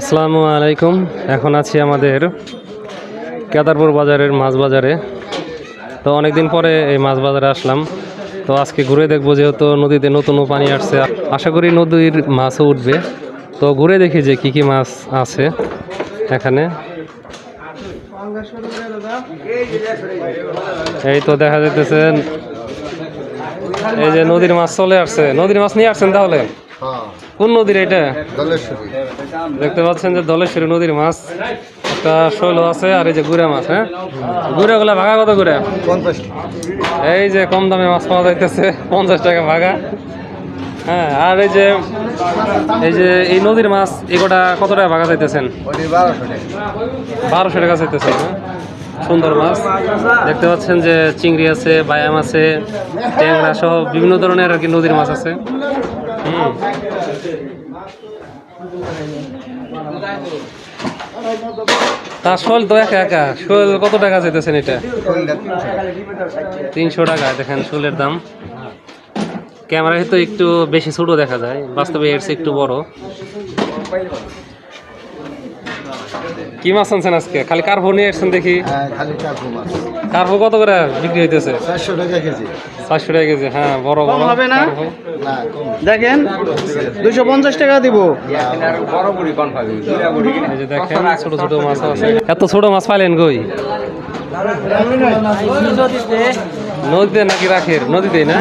আসসালামু আলাইকুম। এখন আছি আমাদের কেদারপুর বাজারের মাছ বাজারে। তো অনেকদিন পরে এই মাছ বাজারে আসলাম। তো আজকে ঘুরে দেখব যেহেতু নদীতে নতুন পানি আসছে। আশা করি নদীর মাছও উঠবে। তো ঘুরে দেখি যে কি কি মাছ আছে এখানে। এই তো দেখা যাইতেছে, এই যে নদীর মাছ চলে আসছে। নদীর মাছ নিয়ে আসছেন তাহলে? কোন নদীর এটা? দেখতে পাচ্ছেন যে দলেশ্বরী নদীর মাছ। একটা শৈল আছে আর এই যে গুড়া মাছ হ্যাঁ? গুড়া গুলা ভাগা কত পঞ্চাশ এই যে কম দামে মাছ পাওয়া যাইতেছে পঞ্চাশ টাকা ভাগা। হ্যাঁ আর এই যে এই যে এই নদীর মাছ এগুলা কত টাকা ভাগা চাইতেছেন বারোশো টাকা। চাইতেছেন হ্যাঁ? সুন্দর মাছ। দেখতে পাচ্ছেন যে চিংড়ি আছে বায়াম আছে ট্যাংরা সহ বিভিন্ন ধরনের আর কি নদীর মাছ আছে। তার শোল তো একা একা। শোল কত টাকা যেতেছেন এটা? তিনশো টাকা, দেখেন শোলের দাম। ক্যামেরায় তো একটু বেশি ছোট দেখা যায়, বাস্তবে এর একটু বড়। কি মাছ আনছেন আজকে? খালি কার্ভো নিয়ে আসছেন দেখি। হ্যাঁ খালি মাছ। কার্ভো কত করে বিক্রি হইতেছে? চারশো টাকা কেজি। চারশো টাকা কেজি হ্যাঁ বড় বড়। হবে না? কার্ভো। না কম দেখেন দুশো পঞ্চাশ টাকা দিব। দেখেন ছোট ছোট মাছ আছে। এত ছোট মাছ পাইলেন কই? নদীতে নাকি রাখের? নদীতেই না?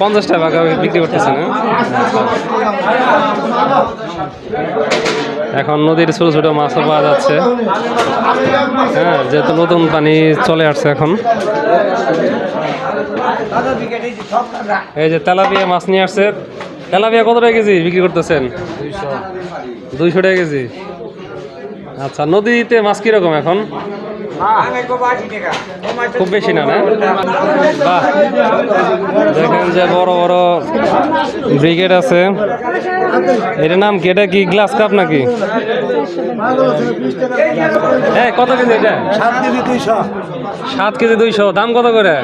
পঞ্চাশ টাকা ভাগে বিক্রি করতেছে না এখন নদীর ছোটো ছোটো মাছও পাওয়া যাচ্ছে। হ্যাঁ যেহেতু নতুন পানি চলে আসছে এখন। এই যে তেলাপিয়া মাছ নিয়ে আসছে। তেলাপিয়া কত টাকা কেজি বিক্রি করতেছেন? দুইশো টাকা কেজি। আচ্ছা নদীতে মাছ কীরকম এখন? খুব বেশি না না? বাহ। দেখেন যে বড় বড় ব্রিগেড আছে। এটার নাম কি? এটা কি গ্লাস কাপ নাকি? হ্যাঁ কত কেজি এটা? সাত কেজি দুইশো। সাত কেজি দুইশো। দাম কত করে?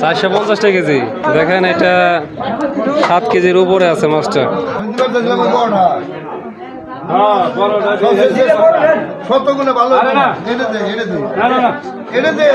চারশো পঞ্চাশ টাকা কেজি। দেখেন এটা সাত কেজির উপরে আছে মাছটা। সত্যগুলো ভালো এনে দে এনে দে। এনে দে।